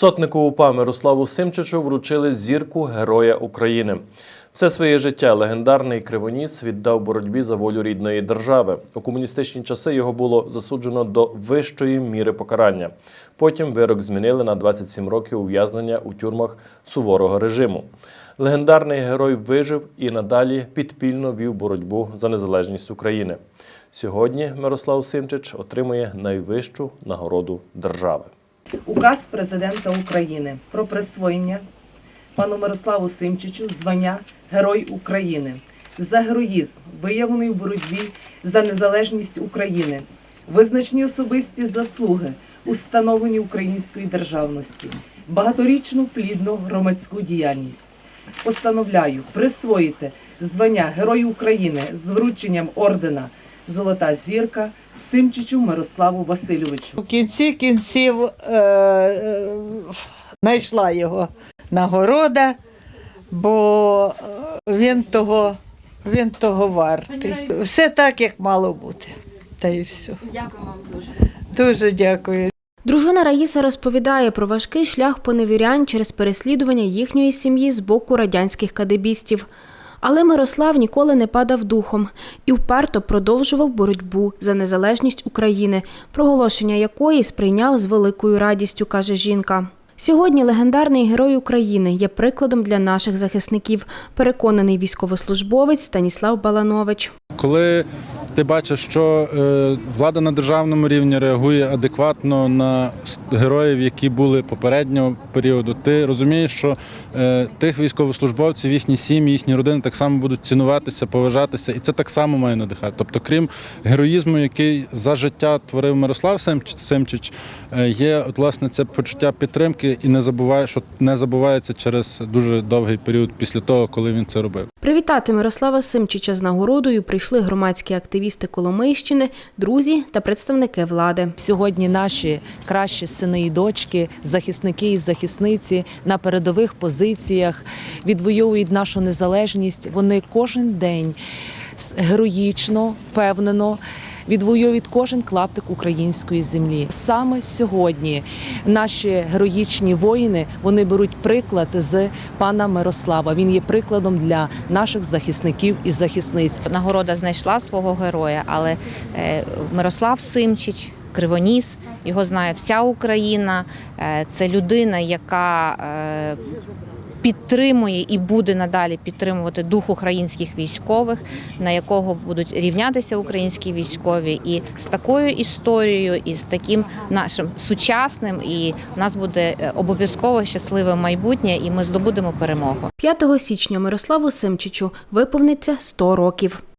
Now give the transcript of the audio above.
Сотнику УПА Мирославу Симчичу вручили зірку Героя України. Все своє життя легендарний кривоніс віддав боротьбі за волю рідної держави. У комуністичні часи його було засуджено до вищої міри покарання. Потім вирок змінили на 27 років ув'язнення у тюрмах суворого режиму. Легендарний герой вижив і надалі підпільно вів боротьбу за незалежність України. Сьогодні Мирослав Симчич отримує найвищу нагороду держави. Указ президента України про присвоєння пану Мирославу Симчичу звання Герой України за героїзм, виявлений у боротьбі за незалежність України, визначні особисті заслуги у становленні української державності, багаторічну плідну громадську діяльність. Постановляю присвоїти звання Герой України з врученням ордена Золота зірка Симчичу Мирославу Васильовичу. У кінці кінців е, е, знайшла його нагорода, бо е, він того, він того вартий. Все так, як мало бути. Та й все. Дякую вам дуже. Дуже дякую. Дружина Раїса розповідає про важкий шлях поневірянь через переслідування їхньої сім'ї з боку радянських кадебістів. Але Мирослав ніколи не падав духом і вперто продовжував боротьбу за незалежність України, проголошення якої сприйняв з великою радістю, каже жінка. Сьогодні легендарний герой України є прикладом для наших захисників, переконаний військовослужбовець Станіслав Баланович. Коли ти бачиш, що е, влада на державному рівні реагує адекватно на героїв, які були попереднього періоду, ти розумієш, що е, тих військовослужбовців, їхні сім'ї, їхні родини так само будуть цінуватися, поважатися, і це так само має надихати. Тобто, крім героїзму, який за життя творив Мирослав Семч- Семчич, е, є от, власне це почуття підтримки і не забуває, що не забувається через дуже довгий період після того, коли він це робив. Привітати Мирослава Симчича з нагородою прийшли громадські активісти Коломийщини, друзі та представники влади. Сьогодні наші кращі сини і дочки, захисники і захисниці на передових позиціях відвоюють нашу незалежність. Вони кожен день героїчно, впевнено. Відвоюють кожен клаптик української землі. Саме сьогодні наші героїчні воїни вони беруть приклад з пана Мирослава. Він є прикладом для наших захисників і захисниць. нагорода знайшла свого героя, але е, Мирослав Симчич, Кривоніс, його знає вся Україна. Е, Це людина, яка е, підтримує і буде надалі підтримувати дух українських військових, на якого будуть рівнятися українські військові, і з такою історією, і з таким нашим сучасним, і в нас буде е, обов'язково щасливе майбутнє, і ми здобудемо перемогу. 5 січня Мирославу Симчичу виповниться 100 років.